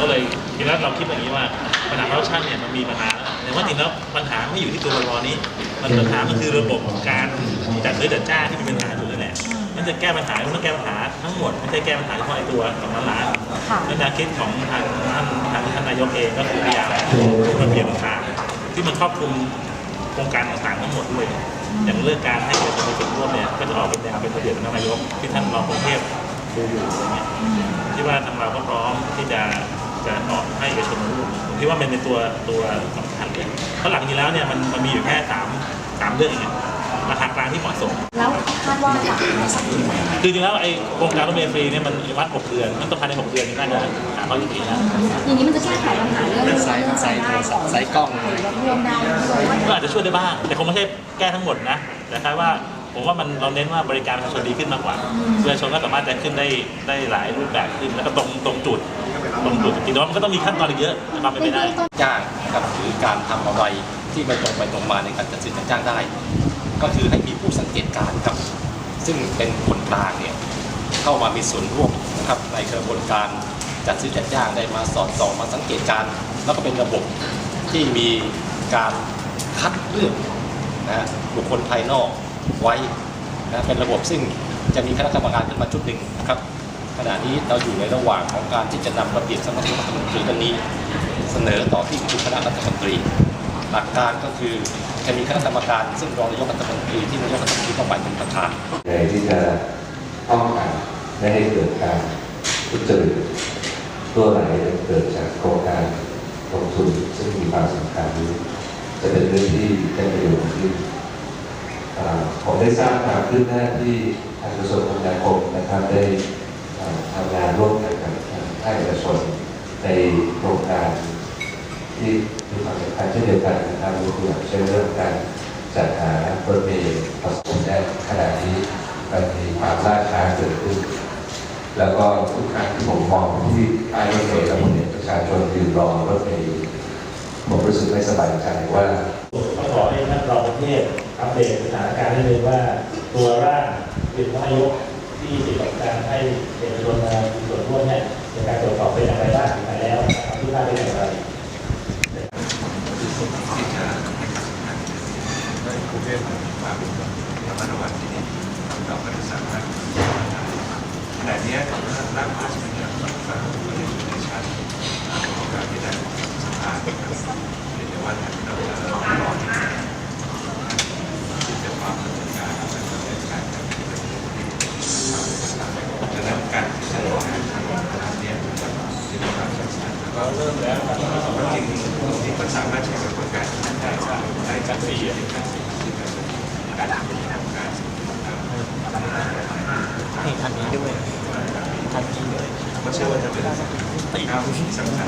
ก็เลยทีแรกเราคิดอย่างนี้ว่าปัญหาคอร์รัปชันเนี่ยมันมีปัญหาแล้วแต่ว่าจริงแล้วปัญหาไม่อยู่ที่ตัวบอนี้ มันปัญหามันคือระบบการจัดซื้อจัดจ้างที่มีปัญหาอยู่นั่นแหละนั่นจะแก้ปัญหามันต้องแก้ปัญหาทั้งหมดไม่ใช่แก้ปัญหาเฉพาะไอ้ตัวสองล้านล้านค่ะนั่นแนวคิดของทางท่านทางท่านนายกเองก็คือพยายามระเบียบต่างๆที่มันครอบคลุมโครงการต่างๆทั้งหมดด้วยอย่างเรื่องการให้เอกชนมีส่วนร่วมเนี่ยก็จะออกเป็นแนวเป็นระเบียบของนนายกที่ท่านรองกรุงเทพดูอยู่อะไรเงี้ยที่ว่าทางเราก็พร้อมที่จะ จะออกให้เอกชนมาร่วมผมคิดว่ามันเป็นตัวตัวสำคัญเลยเพราะหลังนี้แล้วเนี่ยมันมันมีอยู่แค่สามสามเรื่องเองราคากลางที่เหมาะสม แล้วคาดว่าจะในสักกี่วันคือจริงๆแล้วไอ้โครงการรถเมล์ฟรีเนี่ยมันวัดหกเดือน มันต้องภายในหกเดือนนี่น่าจะหาข้อยุตินะอย่างนี้มันจะแก้ไขปัญหาเรื่องเรื่องใส่รายใส่ได้ของใส่กล้องหรือรถร่วมได้ด้วยว่าก็อาจจะช่วยได้บ้าง แต่คงไม่ใช่แก้ทั้งหมดนะ แต่คล้ายว่าผมว่ามันเราเน้นว่าบริการประชาชนดีขึ้นมากกว่าประชาชนก็สามารถจะขึ้นได้ได้หลายรูปแบบขึ้นแล้วก็ตรงตรงจุด ตรงจุดจริงๆแต่ว่ามันก็ต้องมีขั้นตอนอีกเยอะความเป็นไปได้ จ้างนะครับหรือการทำอะไรที่ไม่ตรงไปตรงมาในการจัดซื้อจัดจ้างได้ ก็คือให้มีผู้สังเกตการณ์ครับ ซึ่งเป็นคนกลางเนี่ยเข้ามามีส่วนร่วมนะครับในกระบวนการจัดซื้อจัดจ้างได้มาสอดส่องมาสังเกตการณ์แล้วก็เป็นระบบที่มีการคัดเลือกนะฮะบุคคลภายนอกไว้นะเป็นระบบซึ่งจะมีคณะกรรมการขึ้นมาชุดหนึ่งนะครับ ขณะนี้เราอยู่ในระหว่างของการที่จะนำระเบียบสำนักนายกรัฐมนตรีตัวนี้ เสนอต่อที่ประชุมคณะรัฐมนตรี หลักการก็คือจะมีคณะกรรมการซึ่งรองนายกรัฐมนตรีที่นายกรัฐมนตรีต้องไปเป็นประธานในที่จะป้องกันไม่ให้เกิดการทุจริตตัวไหนเกิดจากโครงการลงทุนซึ่งมีความสำคัญนี้จะเป็นเรื่องที่เป็นประโยชน์อย่างยิ่งอ่ผมได้ทราบความคืบหน้าที่ทางกระทรวงคมนาคมนะครับได้อ่าทำงานร่วมกันกับทางภาคเอกชนในโครงการ ที่มีความสำคัญ เช่นเดียวกันนะครับยกตัวอย่างเช่นเรื่องการจัดหารถเมล์ผสมได้ขณะนี้มันมีความล่าช้าเกิดขึ้น แล้วก็ทุกครั้งที่ผมมองที่ป้ายรถเมล์แล้วผมเห็นประชาชนยืนรอรถเมล์อยู่ผมรู้สึกไม่สบายใจว่าก็ขอให้ท่านรองประเทศอัปเดตสถานการณ์ให้เลยว่า ตัวร่างเป็นนายกที่เกี่ยวกับการให้เอกชนมามีส่วนร่วมเนี่ยในการตรวจสอบเป็นอย่างไรบ้างถึงไหนแล้วนะครับที่ว่าเป็นอย่างไร ได้กรุงเทพมาเป็นระมัดระวังที่นี่เราก็จะสามารถขณะนี้ร่างพระราชบัญญัติก็ยังอยู่ในชั้นของการพิจารณาของสภานะครับเพียงแต่ว่าเราจะรอที่จะความดำเนินการและดำเนินการกันดังนั้นการพิจารณาทางการเนี่ยจะมีความสำคัญแล้วก็เริ่มแล้วจริงๆตรงนี้ก็สามารถใช้กระบวนการได้ได้จากสี่ การทำการให้ทางนี้ด้วยทันนี้ด้วยก็เชื่อว่าจะเป็นตีสำคัญ